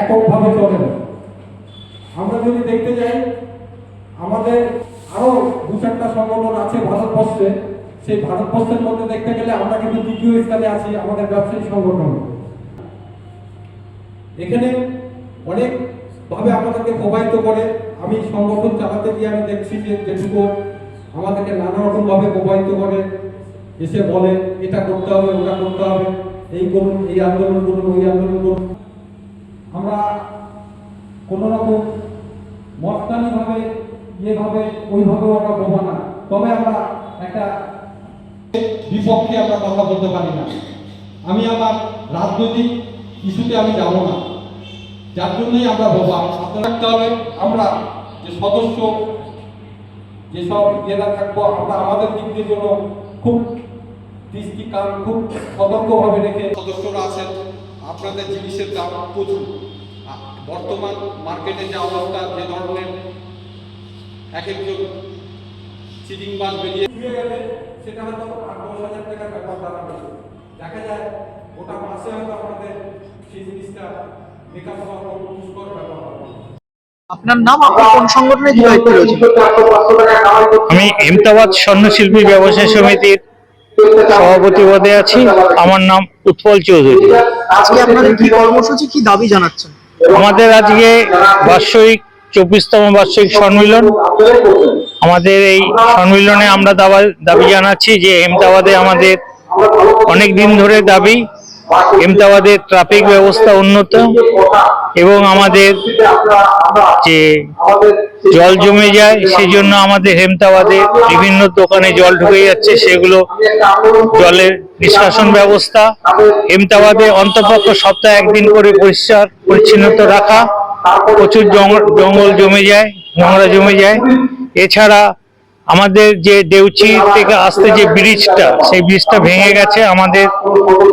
এককভাবে চলে না আমরা যদি দেখতে যাই, আমাদের আরও দু চারটা সংগঠন আছে ভারতবর্ষে। সেই ভারতবর্ষের মধ্যে দেখতে গেলে আমরা কিন্তু দ্বিতীয় স্থানে আছি, আমাদের ব্যবসায়ী সংগঠন। এখানে অনেক ভাবে আমাদেরকে প্রভাবিত করে। আমি সংগঠন চালাতে গিয়ে আমি দেখছি যে যেটুকু আমাদেরকে নানা রকম ভাবে প্রভাবিত করে। এসে বলে, এটা করতে হবে, ওটা করতে হবে। এই করুন এই আন্দোলন করুন, ওই আন্দোলন করুন। আমরা কোনো রকম মস্তানি ভাবে ইয়েভাবে, ওইভাবেও আমরা বোমা না। তবে আমরা একটা বিপক্ষে আমরা কথা বলতে পারি না। আমি আমার রাজনৈতিক ইস্যুতে আমি যাব না। যার জন্যই আমরা বোবা আপনার রাখতে হবে, আমরা যে সদস্য, যেসব ইয়েরা থাকব, আমরা আমাদের দিক দিয়ে জন্য খুব দৃষ্টি কান খুব সতর্কভাবে রেখে সদস্যরা আছেন। আপনাদের জিনিসের দাম প্রচুর। বর্তমান মার্কেটে যে অবস্থা যে ধরনের এক একজন চিটিং মাছ বেরিয়ে গেলে সেটা হয়তো আট দশ হাজার টাকার ব্যাপার দাঁড়াবে। দেখা যায় ওটা মাসে হয়তো আপনাদের সেই জিনিসটা মেকআপ দুষ্কর ব্যাপার হবে। আপনার নাম আপনি কোন সংগঠনে আমি এমতাবাদ স্বর্ণশিল্পী ব্যবসায়ী সমিতির সভাপতি পদে আছি। আমার নাম উৎপল চৌধুরী। আজকে আপনাদের কি কর্মসূচি কি দাবি জানাচ্ছেন? আমাদের আজকে বার্ষিক চব্বিশতম বার্ষিক সম্মিলন। আমাদের এই সম্মিলনে আমরা দাবা দাবি জানাচ্ছি যে এমতাবাদে আমাদের অনেক দিন ধরে দাবি। এমতাবাদের ট্রাফিক ব্যবস্থা উন্নত এবং আমাদের যে জল জমে যায় সেই জন্য আমাদের হেমতাবাদে বিভিন্ন দোকানে জল ঢুকে যাচ্ছে, সেগুলো জলের নিষ্কাশন ব্যবস্থা। হেমতাবাদে অন্তপক্ষ সপ্তাহে একদিন করে পরিষ্কার পরিচ্ছন্নতা রাখা। প্রচুর জঙ্গল জমে যায়, নোংরা জমে যায়। এছাড়া আমাদের যে দেউচি থেকে আসতে যে ব্রিজটা সেই ব্রিজটা ভেঙে গেছে। আমাদের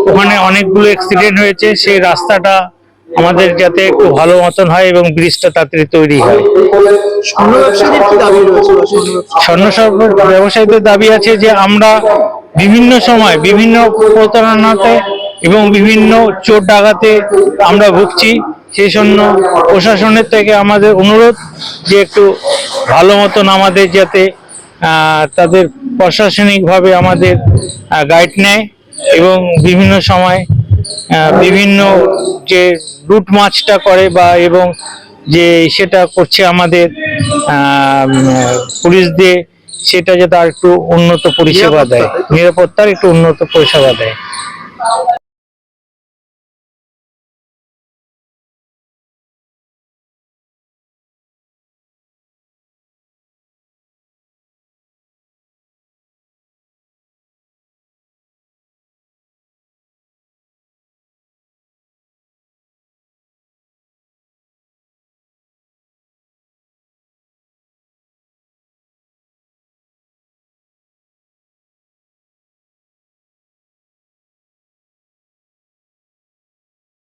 ওখানে অনেকগুলো অ্যাক্সিডেন্ট হয়েছে। সেই রাস্তাটা আমাদের যাতে একটু ভালো মতন হয় এবং ব্রিজটা তাড়াতাড়ি তৈরি হয়। স্বর্ণ ব্যবসায়ীদের দাবি আছে যে আমরা বিভিন্ন সময় বিভিন্ন প্রতারণাতে এবং বিভিন্ন চোর ডাকাতে আমরা ভুগছি। সেই জন্য প্রশাসনের থেকে আমাদের অনুরোধ যে একটু ভালো মতন আমাদের যাতে তাদের প্রশাসনিকভাবে আমাদের গাইড নেয় এবং বিভিন্ন সময় বিভিন্ন যে রুট মাছটা করে বা এবং যে সেটা করছে আমাদের আহ, উম, পুলিশ দিয়ে সেটা যাতে আর একটু উন্নত পরিষেবা দেয়। নিরাপত্তার একটু উন্নত পরিষেবা দেয়।